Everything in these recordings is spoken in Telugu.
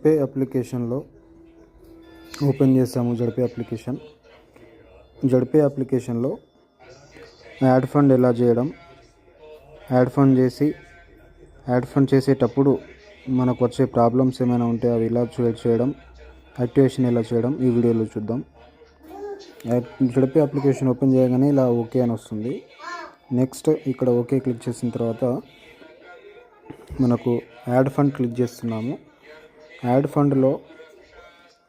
జడ్పే అప్లికేషన్లో ఓపెన్ చేసాము Z pay application. Z pay అప్లికేషన్లో యాడ్ ఫండ్ ఎలా చేయడం యాడ్ ఫండ్ చేసి యాడ్ ఫండ్ చేసేటప్పుడు మనకు వచ్చే ప్రాబ్లమ్స్ ఏమైనా ఉంటే అవి ఎలా చేయడం యాక్టివేషన్ ఎలా చేయడం ఈ వీడియోలో చూద్దాం. యాడ్- జడ్పే అప్లికేషన్ ఓపెన్ చేయగానే ఇలా ఓకే అని వస్తుంది. నెక్స్ట్ ఇక్కడ ఓకే క్లిక్ చేసిన తర్వాత మనకు యాడ్ ఫండ్ క్లిక్ చేస్తున్నాము. యాడ్ ఫండ్లో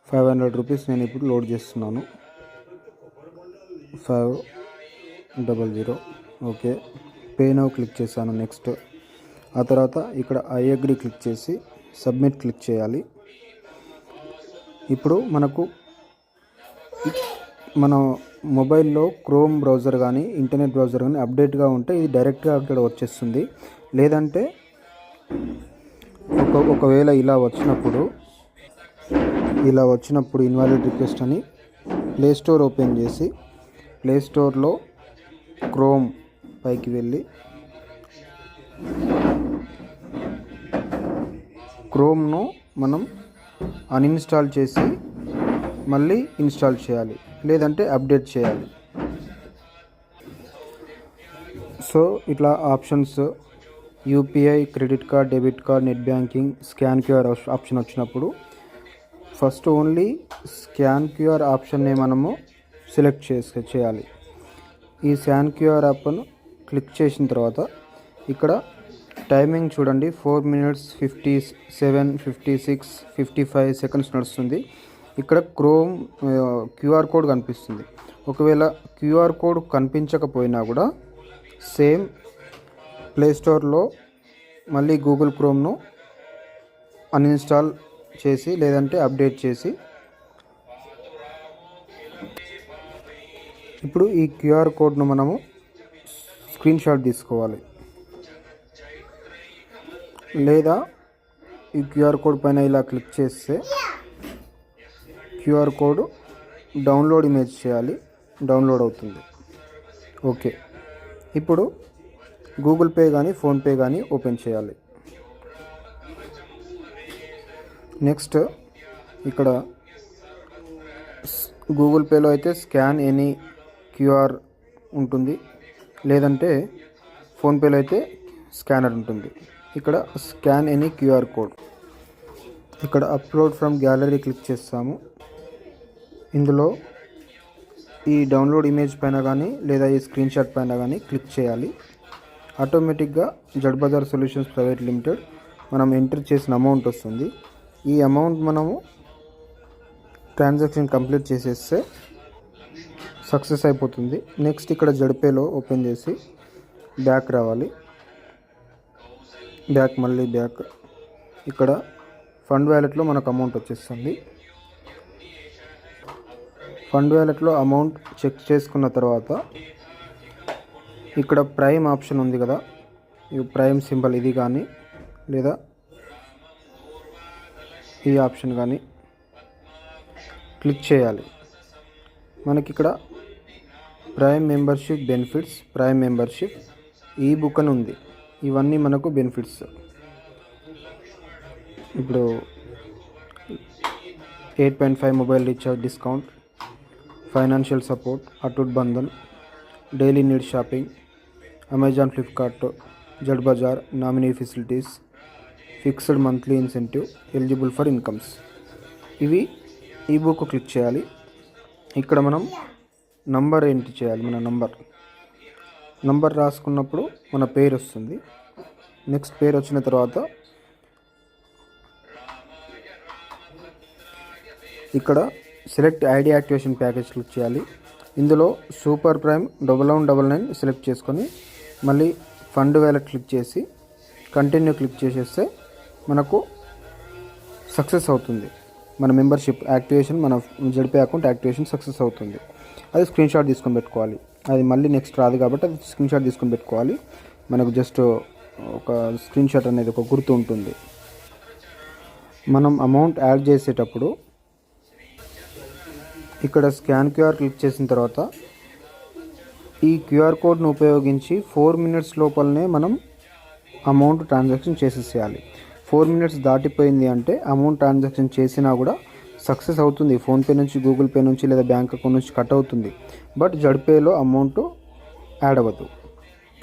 ఫైవ్ హండ్రెడ్ రూపీస్ నేను ఇప్పుడు లోడ్ చేస్తున్నాను. Five double zero. Okay. Pay now click చేశాను నెక్స్ట్. ఆ తర్వాత ఇక్కడ ఐ అగ్రి క్లిక్ చేసి సబ్మిట్ క్లిక్ చేయాలి. ఇప్పుడు మనకు మన మొబైల్లో క్రోమ్ బ్రౌజర్ కానీ ఇంటర్నెట్ బ్రౌజర్ కానీ అప్డేట్గా ఉంటే ఇది డైరెక్ట్గా అక్కడ వచ్చేస్తుంది. లేదంటే ఒక ఒకవేళ ఇలా వచ్చినప్పుడు ఇలా వచ్చినప్పుడు ఇన్వాలిడ్ రిక్వెస్ట్ అని ప్లే స్టోర్ ఓపెన్ చేసి ప్లే స్టోర్లో క్రోమ్ పైకి వెళ్ళి క్రోమ్ను మనం అన్ఇన్స్టాల్ చేసి మళ్ళీ ఇన్స్టాల్ చేయాలి. లేదంటే అప్డేట్ చేయాలి. సో ఇట్లా options UPI credit card debit card net banking scan QR option వచ్చినప్పుడు ఫస్ట్ ఓన్లీ స్కాన్ క్యూఆర్ ఆప్షన్ని మనము సెలెక్ట్ చేసే చేయాలి. ఈ స్కాన్ క్యూఆర్ యాప్ను క్లిక్ చేసిన తర్వాత ఇక్కడ టైమింగ్ చూడండి. Four minutes fifty seven fifty six fifty five seconds నడుస్తుంది. ఇక్కడ క్రోమ్ క్యూఆర్ కోడ్ కనిపిస్తుంది. ఒకవేళ క్యూఆర్ కోడ్ కనిపించకపోయినా కూడా సేమ్ ప్లే స్టోర్లో మళ్ళీ గూగుల్ క్రోమ్ను అన్ఇన్స్టాల్ చేసి లేదంటే అప్డేట్ చేసి. ఇప్పుడు ఈ క్యూఆర్ కోడ్ను మనము స్క్రీన్ షాట్ తీసుకోవాలి. లేదా ఈ క్యూఆర్ కోడ్ పైన ఇలా క్లిక్ చేస్తే క్యూఆర్ కోడ్ డౌన్లోడ్ ఇమేజ్ చేయాలి. డౌన్లోడ్ అవుతుంది. ఓకే. ఇప్పుడు గూగుల్ పే కానీ ఫోన్పే కానీ ఓపెన్ చేయాలి. నెక్స్ట్ ఇక్కడ గూగుల్ పేలో అయితే స్కాన్ ఎనీ క్యూఆర్ ఉంటుంది. లేదంటే ఫోన్పేలో అయితే స్కానర్ ఉంటుంది. ఇక్కడ స్కాన్ ఎనీ క్యూఆర్ కోడ్. ఇక్కడ అప్లోడ్ ఫ్రమ్ గ్యాలరీ క్లిక్ చేస్తాము. ఇందులో ఈ డౌన్లోడ్ ఇమేజ్ పైన కానీ లేదా ఈ స్క్రీన్ షాట్ పైన కానీ క్లిక్ చేయాలి. ఆటోమేటిక్గా Z bazaar solutions private limited మనం ఎంటర్ చేసిన అమౌంట్ వస్తుంది. ఈ అమౌంట్ మనము ట్రాన్సాక్షన్ కంప్లీట్ చేసేస్తే సక్సెస్ అయిపోతుంది. నెక్స్ట్ ఇక్కడ జడ్పేలో ఓపెన్ చేసి బ్యాక్ రావాలి. బ్యాక్ మళ్ళీ బ్యాక్. ఇక్కడ ఫండ్ వ్యాలెట్లో మనకు అమౌంట్ వచ్చేస్తుంది. ఫండ్ వ్యాలెట్లో అమౌంట్ చెక్ చేసుకున్న తర్వాత ఇక్కడ ప్రైమ్ ఆప్షన్ ఉంది కదా. ఈ ప్రైమ్ సింబల్ ఇది కానీ లేదా ఈ ఆప్షన్ కానీ క్లిక్ చేయాలి. మనకి ఇక్కడ prime membership benefits prime membership ఈ బుక్ అని ఉంది. ఇవన్నీ మనకు బెనిఫిట్స్. ఇప్పుడు eight point five mobile recharge discount financial support Atoot Bandhan daily need shopping Amazon Flipkart Z bazaar nominee facilities fixed monthly incentive eligible for incomes ఇవి ఈ బుక్ క్లిక్ చేయాలి. ఇక్కడ మనం నంబర్ ఏంటి చేయాలి? మన నంబర్ నంబర్ రాసుకున్నప్పుడు మన పేరు వస్తుంది. నెక్స్ట్ పేరు వచ్చిన తర్వాత ఇక్కడ select ID activation package click చేయాలి. ఇందులో super prime double one double nine select చేసుకొని మళ్ళీ ఫండ్ వ్యాలెట్ క్లిక్ చేసి కంటిన్యూ క్లిక్ చేసేస్తే మనకు సక్సెస్ అవుతుంది. మన మెంబర్షిప్ యాక్టివేషన్ మన జడిపే అకౌంట్ యాక్టివేషన్ సక్సెస్ అవుతుంది. అది స్క్రీన్ షాట్ తీసుకొని పెట్టుకోవాలి. అది మళ్ళీ నెక్స్ట్ రాదు కాబట్టి అది స్క్రీన్ షాట్ తీసుకొని పెట్టుకోవాలి. మనకు జస్ట్ ఒక స్క్రీన్ షాట్ అనేది ఒక గుర్తు ఉంటుంది. మనం అమౌంట్ యాడ్ చేసేటప్పుడు ఇక్కడ స్కాన్ క్యూఆర్ క్లిక్ చేసిన తర్వాత ఈ క్యూఆర్ కోడ్ను ఉపయోగించి ఫోర్ మినిట్స్ లోపలనే మనం అమౌంట్ ట్రాన్సాక్షన్ చేసేసేయాలి. ఫోర్ మినిట్స్ దాటిపోయింది అంటే అమౌంట్ ట్రాన్సాక్షన్ చేసినా కూడా సక్సెస్ అవుతుంది. ఫోన్పే నుంచి గూగుల్ పే నుంచి లేదా బ్యాంక్ అకౌంట్ నుంచి కట్ అవుతుంది. బట్ జడ్పేలో అమౌంట్ యాడ్ అవ్వదు.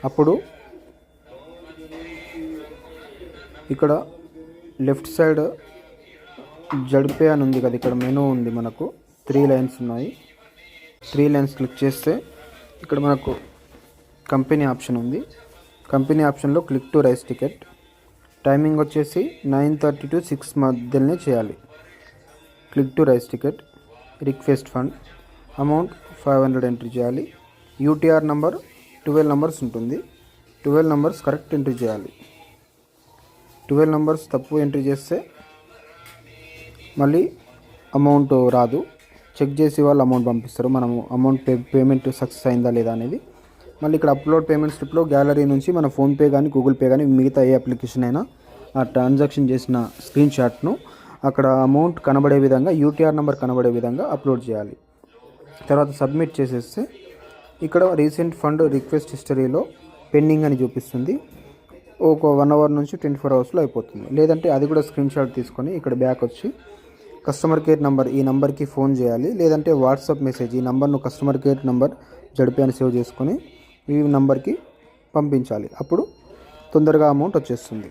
అప్పుడు ఇక్కడ లెఫ్ట్ సైడ్ జడ్పే అని ఉంది కదా ఇక్కడ మెనూ ఉంది మనకు. త్రీ లైన్స్ ఉన్నాయి. త్రీ లైన్స్ క్లిక్ చేస్తే ఇక్కడ మనకు కంపెనీ ఆప్షన్ ఉంది. కంపెనీ ఆప్షన్లో click to raise ticket. Timing వచ్చేసి నైన్ థర్టీ టు సిక్స్ మధ్యలోనే చేయాలి. Click to raise ticket request fund. Amount five hundred entry చేయాలి. యూటీఆర్ నంబర్ ట్వెల్వ్ నంబర్స్ ఉంటుంది. ట్వెల్వ్ నంబర్స్ కరెక్ట్ ఎంట్రీ చేయాలి. ట్వెల్వ్ నంబర్స్ తప్పు ఎంట్రీ చేస్తే మళ్ళీ అమౌంట్ రాదు. చెక్ చేసి వాళ్ళు అమౌంట్ పంపిస్తారు. మనము అమౌంట్ పే పేమెంట్ సక్సెస్ అయిందా లేదా అనేది. మళ్ళీ ఇక్కడ అప్లోడ్ పేమెంట్ స్లిప్లో గ్యాలరీ నుంచి మన ఫోన్పే కానీ గూగుల్ పే కానీ మిగతా ఏ అప్లికేషన్ అయినా ఆ ట్రాన్సాక్షన్ చేసిన స్క్రీన్ షాట్ను అక్కడ అమౌంట్ కనబడే విధంగా యూటీఆర్ నెంబర్ కనబడే విధంగా అప్లోడ్ చేయాలి. తర్వాత సబ్మిట్ చేసేస్తే ఇక్కడ రీసెంట్ ఫండ్ రిక్వెస్ట్ హిస్టరీలో పెండింగ్ అని చూపిస్తుంది. ఒక వన్ అవర్ నుంచి ట్వంటీ ఫోర్ అవర్స్లో అయిపోతుంది. లేదంటే అది కూడా స్క్రీన్ షాట్ తీసుకొని ఇక్కడ బ్యాక్ వచ్చి కస్టమర్ కేర్ నంబర్ ఈ నంబర్కి ఫోన్ చేయాలి. లేదంటే వాట్సాప్ మెసేజ్ ఈ నంబర్ను కస్టమర్ కేర్ నంబర్ జడిపి అని సేవ్ చేసుకొని ఈ నంబర్కి పంపించాలి. అప్పుడు తొందరగా అమౌంట్ వచ్చేస్తుంది.